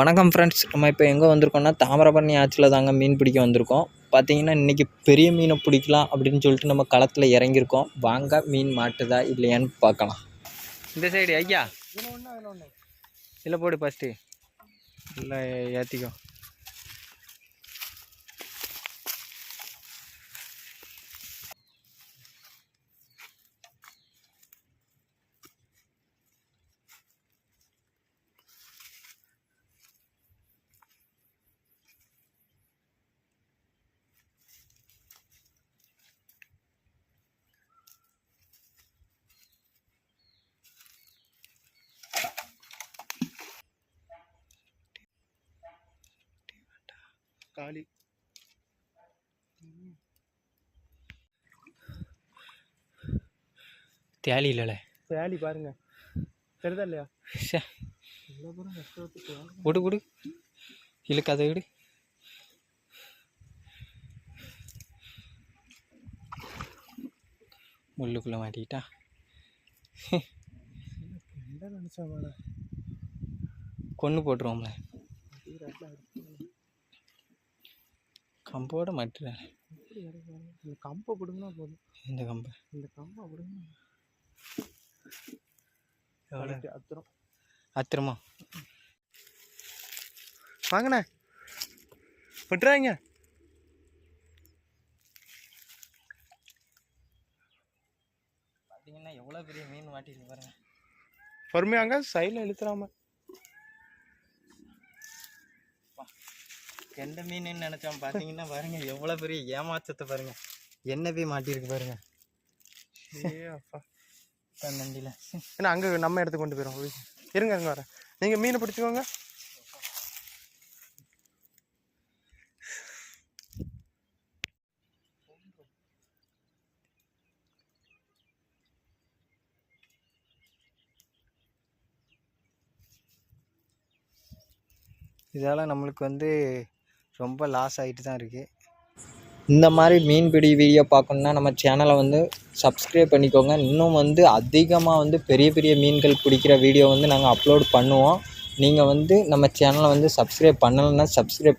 வணக்கம் ஃப்ரெண்ட்ஸ் நம்ம இப்போ எங்கே வந்திருக்கோம்னா தாமிரபரணி ஆற்றில் தாங்க மீன் பிடிக்க வந்திருக்கோம். பார்த்தீங்கன்னா இன்றைக்கி பெரிய மீனை பிடிக்கலாம் அப்படின்னு சொல்லிட்டு நம்ம களத்தில் இறங்கியிருக்கோம். வாங்க மீன் மாட்டுதா இல்லையான்னு பார்க்கலாம். இந்த சைடு ஐயா? இல்லை போடு ஃபஸ்ட்டு இல்லை ஏற்றிக்கோ காளி தேலி. இல்லைல்ல சேலி பாருங்க. தெரியுதா இல்லையா? விடு விடு. இழுக்காத விடு. முள்ளுக்குள்ளே மாட்டிக்கிட்டா? கொன்று போட்டுருவோம்ல. கம்போட மாட்டுறேன் இந்த கம்பை பிடுங்கினா போதும். இந்த கம்பை? இந்த கம்பை எவ்வளோ அத்திரம் அத்திரமா வாங்கண்ணே. விட்டுறாங்க பார்த்தீங்கன்னா எவ்வளோ பெரிய மீன் மாட்டிருக்கு பாருங்க. பொறுமையாங்க சைடில் இழுத்துறாம. கெண்ட மீன்னு நினச்சோம் பார்த்தீங்கன்னா பாருங்க எவ்வளோ பெரிய ஏமாற்றத்தை பாருங்க. என்ன போய் மாட்டியிருக்கு பாருங்க. நண்டியில் ஏன்னா அங்கே நம்ம இடத்துக்கு கொண்டு போயிடும் இருங்க இருங்க வரேன். நீங்கள் மீனை பிடிச்சிக்கோங்க. இதால் நம்மளுக்கு வந்து ரொம்ப லாஸ் ஆகிட்டு தான் இருக்குது இந்த மாதிரி மீன்பிடி வீடியோ பார்க்கணுன்னா நம்ம சேனலை வந்து சப்ஸ்கிரைப் பண்ணிக்கோங்க. இன்னும் வந்து அதிகமாக வந்து பெரிய பெரிய மீன்கள் பிடிக்கிற வீடியோ வந்து நாங்கள் அப்லோட் பண்ணுவோம். நீங்கள் வந்து நம்ம சேனலை வந்து சப்ஸ்கிரைப் பண்ணலைன்னா சப்ஸ்கிரைப்